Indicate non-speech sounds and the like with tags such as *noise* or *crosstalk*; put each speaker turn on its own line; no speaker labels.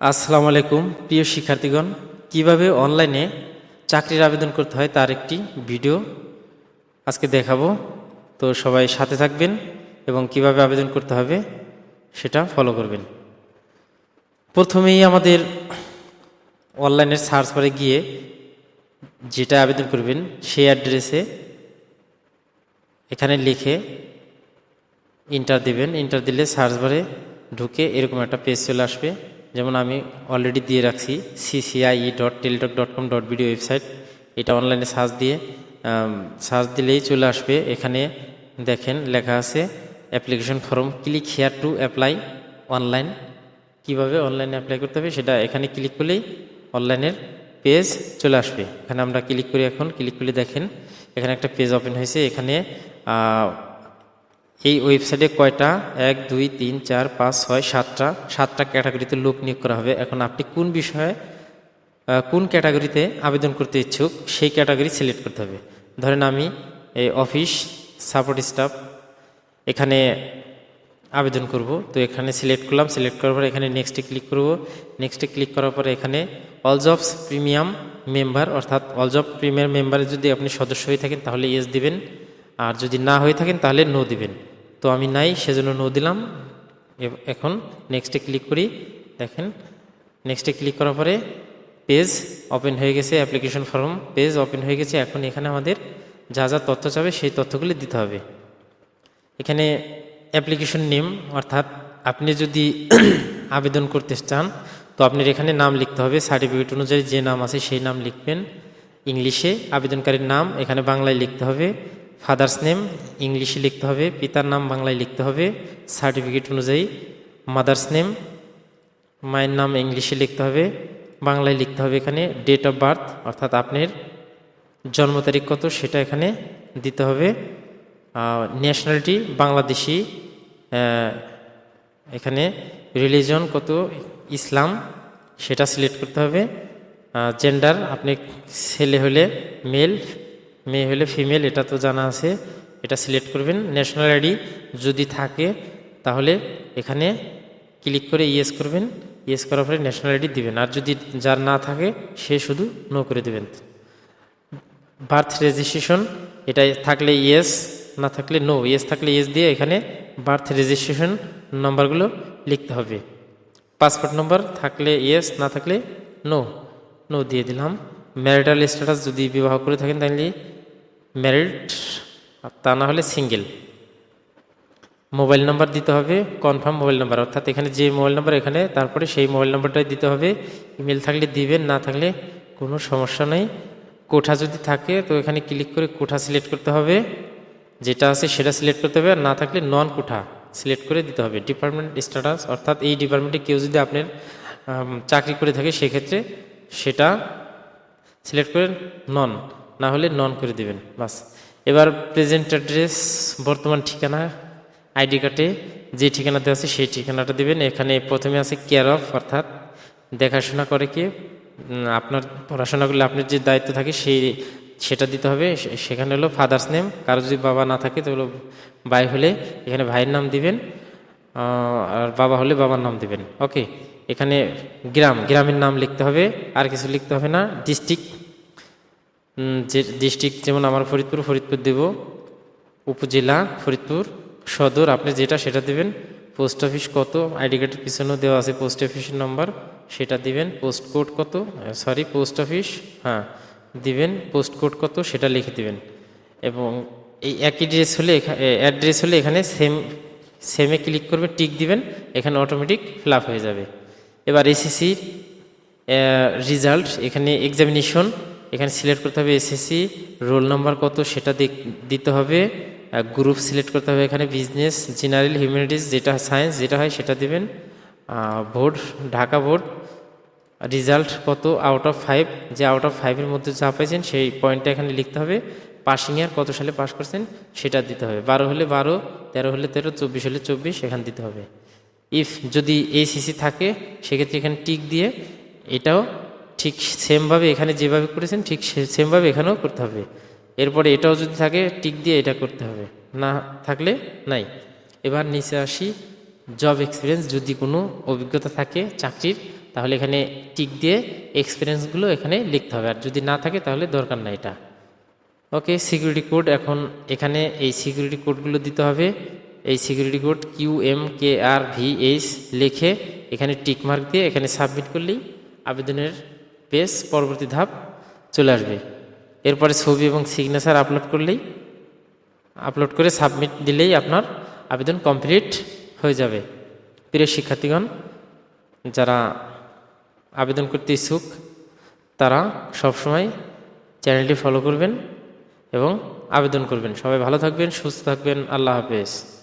আসসালামু আলাইকুম, প্রিয় শিক্ষার্থীগণ। কীভাবে অনলাইনে চাকরির আবেদন করতে হয় তার একটি ভিডিও আজকে দেখাবো। তো সবাই সাথে থাকবেন এবং কীভাবে আবেদন করতে হবে সেটা ফলো করবেন। প্রথমেই আমাদের অনলাইনের সার্চ বারে গিয়ে যেটা আবেদন করবেন সেই অ্যাড্রেসে এখানে লিখে ইন্টার দিবেন। ইন্টার দিলে সার্চ বারে ঢুকে এরকম একটা পেজ চলে আসবে। যেমন আমি অলরেডি দিয়ে রাখছি CCI dot Teletalk dot com dot video website এটা অনলাইনে সার্চ দিয়ে সার্চ দিলেই চলে আসবে। এখানে দেখেন লেখা আছে application form click here to apply online কীভাবে অনলাইনে অ্যাপ্লাই করতে হবে সেটা এখানে ক্লিক করলেই অনলাইনের পেজ চলে আসবে। এখানে আমরা ক্লিক করি এখন ক্লিক করলে দেখেন এখানে একটা পেজ ওপেন হয়েছে। এখানে এই ওয়েবসাইটে কয়টা? এক, দুই, তিন, চার, পাঁচ, ছয়, সাতটা। সাতটা ক্যাটাগরিতে লোক নিয়োগ করা হবে। এখন আপনি কোন বিষয়ে কোন ক্যাটাগরিতে আবেদন করতে ইচ্ছুক, সেই ক্যাটাগরি সিলেক্ট করতে হবে। ধরেন আমি এই অফিস সাপোর্ট স্টাফ এখানে আবেদন করব। তো এখানে সিলেক্ট করলাম। সিলেক্ট করার পর এখানে নেক্সটে ক্লিক করব। নেক্সটে ক্লিক করার পরে এখানে অল জবস প্রিমিয়াম মেম্বার অর্থাৎ অল জব প্রিমিয়াম মেম্বারে যদি আপনি সদস্য হয়ে থাকেন, তাহলে ইয়েস দিবেন। আর যদি না হয়ে থাকেন, তাহলে নো দিবেন। তো আমি নাই, সেজন্য নো দিলাম। এখন নেক্সটে ক্লিক করি। দেখেন নেক্সটে ক্লিক করার পরে পেজ ওপেন হয়ে গেছে অ্যাপ্লিকেশন ফর্ম পেজ ওপেন হয়ে গেছে, এখন এখানে আমাদের যা যা তথ্য চাবে, সেই তথ্যগুলি দিতে হবে। এখানে অ্যাপ্লিকেশন নেম অর্থাৎ আপনি যদি *clears throat* আবেদন করতে চান, তো আপনার এখানে নাম লিখতে হবে। সার্টিফিকেট অনুযায়ী যে নাম আছে, সেই নাম লিখবেন। ইংলিশে আবেদনকারীর নাম এখানে বাংলায় লিখতে হবে। ফাদার্স নেম, ইংলিশে লিখতে হবে, পিতার নাম বাংলায় লিখতে হবে, সার্টিফিকেট অনুযায়ী মাদার্স নেম, মায়ের নাম ইংলিশে লিখতে হবে, বাংলায় লিখতে হবে এখানে ডেট অফ বার্থ, অর্থাৎ আপনার জন্ম তারিখ কত সেটা এখানে দিতে হবে। ন্যাশনালিটি বাংলাদেশি এখানে রিলিজন কত, ইসলাম সেটা সিলেক্ট করতে হবে। জেন্ডার আপনি ছেলে হলে মেল মেয়ে হলে ফিমেল এটা তো জানা আছে। এটা সিলেক্ট করবেন। ন্যাশনাল আইডি যদি থাকে, তাহলে এখানে ক্লিক করে ইয়েস করবেন। ইয়েস করার পরে ন্যাশনাল আইডি দিবেন। আর যদি যার না থাকে, সে শুধু নো করে দেবেন। বার্থ রেজিস্ট্রেশন এটা থাকলে ইয়েস না থাকলে নো ইয়েস থাকলে ইয়েস দিয়ে এখানে বার্থ রেজিস্ট্রেশন নম্বরগুলো লিখতে হবে। পাসপোর্ট নম্বর থাকলে ইয়েস না থাকলে নো নো দিয়ে দিলাম। ম্যারিটাল স্ট্যাটাস যদি বিবাহ করে থাকেন, তাহলে ম্যারিড তা না হলে সিঙ্গেল। মোবাইল নাম্বার দিতে হবে, কনফার্ম মোবাইল নাম্বার। অর্থাৎ এখানে যে মোবাইল নাম্বার এখানে, তারপরে সেই মোবাইল নাম্বারটাই দিতে হবে। ইমেল থাকলে দিবেন, না থাকলে কোনো সমস্যা নেই। কোঠা যদি থাকে, তো এখানে ক্লিক করে কোঠা সিলেক্ট করতে হবে। যেটা আছে সেটা সিলেক্ট করতে হবে, আর না থাকলে নন কোঠা সিলেক্ট করে দিতে হবে। ডিপার্টমেন্ট স্ট্যাটাস, অর্থাৎ এই ডিপার্টমেন্টে কেউ যদি আপনার চাকরি করে থাকে, সেক্ষেত্রে সেটা সিলেক্ট করে নন। না হলে নন করে দিবেন, বাস। এবার প্রেজেন্ট অ্যাড্রেস বর্তমান ঠিকানা আইডি কার্ডে যে ঠিকানাতে আছে সেই ঠিকানাটা দিবেন। এখানে প্রথমে আছে কেয়ার অফ অর্থাৎ দেখাশোনা করে কে আপনার পড়াশোনা করলে আপনার যে দায়িত্ব থাকে সেই, সেটা দিতে হবে। সেখানে হলো ফাদার্স নেম কারও যদি বাবা না থাকে তো হলো ভাই হলে এখানে ভাইয়ের নাম দিবেন আর বাবা হলে বাবার নাম দিবেন। ওকে, এখানে গ্রাম, গ্রামের নাম লিখতে হবে, আর কিছু লিখতে হবে না ডিস্ট্রিক্ট যে ডিস্ট্রিক্ট যেমন আমার ফরিদপুর ফরিদপুর দেব। উপজেলা, ফরিদপুর, সদর, আপনি যেটা সেটা দেবেন। পোস্ট অফিস কত, আইডি কার্ডের পিছনেও দেওয়া আছে পোস্ট অফিসের নাম্বার, সেটা দিবেন। পোস্ট কোড কত সরি পোস্ট অফিস হ্যাঁ দিবেন। পোস্ট কোড কত, সেটা লিখে দিবেন। এবং এই একই ড্রেস হলে অ্যাড্রেস হলে এখানে সেম সেমে ক্লিক করবে টিক দিবেন, এখানে অটোমেটিক ফিল হয়ে যাবে। এবার এসএসসি রেজাল্ট এখানে এক্সামিনেশন এখানে সিলেক্ট করতে হবে এসএসসি, রোল নাম্বার কত সেটা দিতে হবে গ্রুপ সিলেক্ট করতে হবে এখানে বিজনেস, জেনারেল, হিউম্যানিটিস, যেটা সায়েন্স, যেটা হয় সেটা দেবেন। ভোট ঢাকা বোর্ড, রেজাল্ট কত আউট অফ ফাইভ যে আউট অফ ফাইভের মধ্যে যা পাইছেন সেই পয়েন্টটা এখানে লিখতে হবে। পাসিং ইয়ার কত সালে পাস করছেন সেটা দিতে হবে। বারো হলে বারো, তেরো হলে তেরো, চব্বিশ হলে চব্বিশ, এখানে দিতে হবে। ইফ যদি এসিসি থাকে, সেক্ষেত্রে এখানে টিক দিয়ে এটাও ঠিক সেমভাবে এখানে যেভাবে করেছেন, ঠিক সেমভাবে এখানেও করতে হবে। এরপরে এটাও যদি থাকে, টিক দিয়ে এটা করতে হবে। না থাকলে নাই। এবার নিচে আসি জব এক্সপিরিয়েন্স যদি কোনো অভিজ্ঞতা থাকে চাকরির, তাহলে এখানে টিক দিয়ে এক্সপিরিয়েন্সগুলো এখানে লিখতে হবে। আর যদি না থাকে, তাহলে দরকার নাই এটা। ওকে সিকিউরিটি কোড এখন এখানে এই সিকিউরিটি কোডগুলো দিতে হবে। এই security code Q M K R V H লিখে এখানে টিক মার্ক দিয়ে এখানে সাবমিট করলেই আবেদনের পেজ পরবর্তী ধাপ চলে আসবে। এরপরে ছবি এবং সিগনেচার আপলোড করলেই আপলোড করে সাবমিট দিলেই আপনার আবেদন কমপ্লিট হয়ে যাবে। প্রিয় শিক্ষার্থীগণ, যারা আবেদন করতে ইচ্ছুক, তারা সবসময় চ্যানেলটি ফলো করবেন এবং আবেদন করবেন। সবাই ভালো থাকবেন, সুস্থ থাকবেন। আল্লাহ হাফেজ।